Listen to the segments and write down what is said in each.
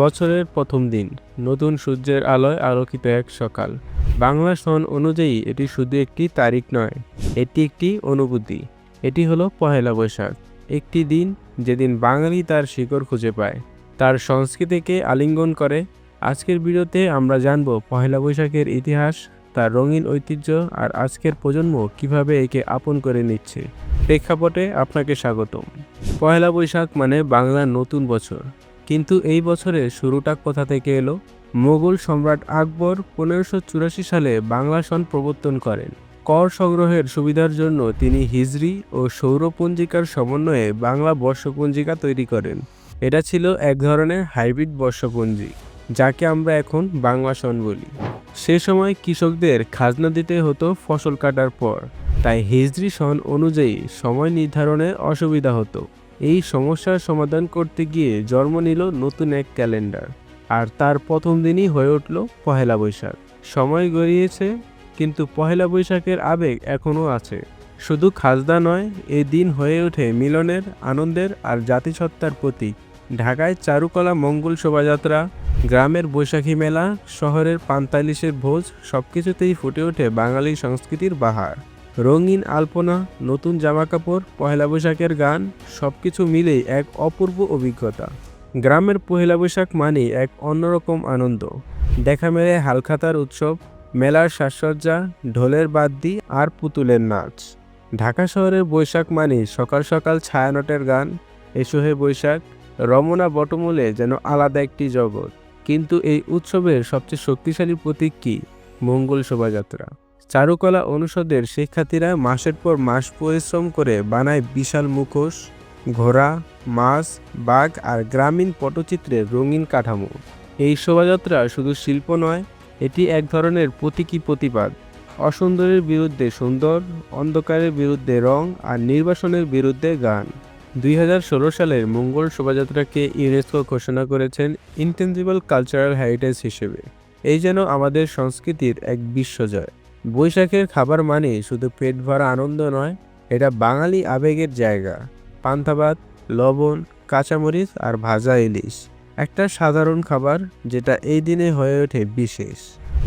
বছরের প্রথম দিন, নতুন সূর্যের আলোয় আলোকিত এক সকাল। বাংলা সন অনুযায়ী এটি শুধু একটি তারিখ নয়, এটি একটি অনুভূতি। এটি হলো পহেলা বৈশাখ। একটি দিন যেদিন বাঙালি তার শিকড় খুঁজে পায়, তার সংস্কৃতিকে আলিঙ্গন করে। আজকের ভিডিওতে আমরা জানব পহেলা বৈশাখের ইতিহাস, তার রঙিন ঐতিহ্য আর আজকের প্রজন্ম কীভাবে একে আপন করে নিচ্ছে। প্রেক্ষাপটে আপনাকে স্বাগতম। পহেলা বৈশাখ মানে বাংলার নতুন বছর। কিন্তু এই বছরের শুরুটা কোথা থেকে এলো? মোগল সম্রাট আকবর পনেরোশো চুরাশি সালে বাংলা সন প্রবর্তন করেন। কর সংগ্রহের সুবিধার জন্য তিনি হিজরি ও সৌরপঞ্জিকার সমন্বয়ে বাংলা বর্ষপঞ্জিকা তৈরি করেন। এটা ছিল এক ধরনের হাইব্রিড বর্ষপঞ্জি, যাকে আমরা এখন বাংলা সন বলি। সে সময় কৃষকদের খাজনা দিতে হতো ফসল কাটার পর, তাই হিজরি সন অনুযায়ী সময় নির্ধারণে অসুবিধা হতো। এই সমস্যার সমাধান করতে গিয়ে জন্ম নিল নতুন এক ক্যালেন্ডার। আর তার প্রথম দিনই হয়ে উঠল পহেলা বৈশাখ। সময় গড়িয়েছে, কিন্তু পহেলা বৈশাখের আবেগ এখনও আছে। শুধু খাজদা নয় এই দিন হয়ে ওঠে মিলনের, আনন্দের আর জাতিসত্তার প্রতীক। ঢাকায় চারুকলা মঙ্গল শোভাযাত্রা, গ্রামের বৈশাখী মেলা, শহরের পান্তালিশের ভোজ, সবকিছুতেই ফুটে ওঠে বাঙালি সংস্কৃতির বাহার। রঙিন আলপনা, নতুন জামাকাপড়, পহেলা বৈশাখের গান, সবকিছু মিলেই এক অপূর্ব অভিজ্ঞতা। গ্রামের পহেলা বৈশাখ মানেই এক অন্যরকম আনন্দ। দেখা মেলে হালখাতার উৎসব, মেলার সাজসজ্জা, ঢোলের বাদ্যি আর পুতুলের নাচ। ঢাকা শহরের বৈশাখ মানে সকাল সকাল ছায়ানটের গান, এসো হে বৈশাখ, রমনা বটমূলে যেন আলাদা একটি জগৎ। কিন্তু এই উৎসবের সবচেয়ে শক্তিশালী প্রতীক কি? মঙ্গল শোভাযাত্রা। চারুকলা অনুষদের শিক্ষার্থীরা মাসের পর মাস পরিশ্রম করে বানায় বিশাল মুখোশ, ঘোড়া, মাছ, বাঘ আর গ্রামীণ পটচিত্রের রঙিন কাঠামো। এই শোভাযাত্রা শুধু শিল্প নয়, এটি এক ধরনের প্রতীকী প্রতিবাদ। অসুন্দরের বিরুদ্ধে সুন্দর, অন্ধকারের বিরুদ্ধে রং আর নির্বাসনের বিরুদ্ধে গান। দুই হাজার ষোলো সালের মঙ্গল শোভাযাত্রাকে ইউনেস্কো ঘোষণা করেছেন ইনটেনজিবল কালচারাল হেরিটেজ হিসেবে। এই যেন আমাদের সংস্কৃতির এক বিশ্বজয়। বৈশাখের খাবার মানে শুধু পেট ভরা আনন্দ নয়, এটা বাঙালি আবেগের জায়গা। ভাত লবণ, কাঁচামরিচ আর ভাজা ইলিশ। একটা সাধারণ খাবার যেটা এই দিনে হয়ে ওঠে বিশেষ।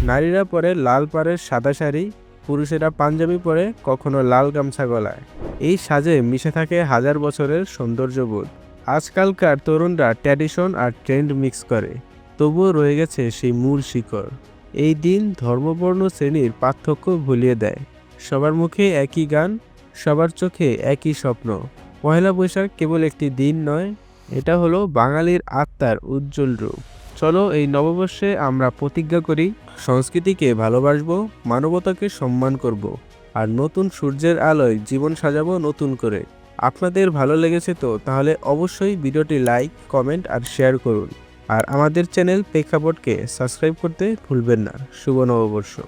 নারীরা পরে লাল পাড়ের সাদা শাড়ি, পুরুষেরা পাঞ্জাবি পরে কখনো লাল গামছা গলায়। এই সাজে মিশে থাকে হাজার বছরের সৌন্দর্যবোধ। আজকালকার তরুণরা ট্র্যাডিশন আর ট্রেন্ড মিক্স করে। তবুও রয়ে গেছে সেই মূল শিকড়। এই দিন ধর্মবর্ণ শ্রেণির পার্থক্য ভুলিয়ে দেয়। সবার মুখে একই গান, সবার চোখে একই স্বপ্ন। পয়লা বৈশাখ কেবল একটি দিন নয়, এটা হলো বাঙালির আত্মার উজ্জ্বল রূপ। চলো এই নববর্ষে আমরা প্রতিজ্ঞা করি, সংস্কৃতিকে ভালোবাসবো, মানবতাকে সম্মান করব, আর নতুন সূর্যের আলোয় জীবন সাজাবো নতুন করে। আপনাদের ভালো লেগেছে তো, তাহলে অবশ্যই ভিডিওটি লাইক, কমেন্ট, আর শেয়ার করুন। আর আমাদের চ্যানেল প্রেক্ষাপটকে সাবস্ক্রাইব করতে ভুলবেন না। শুভ নববর্ষ।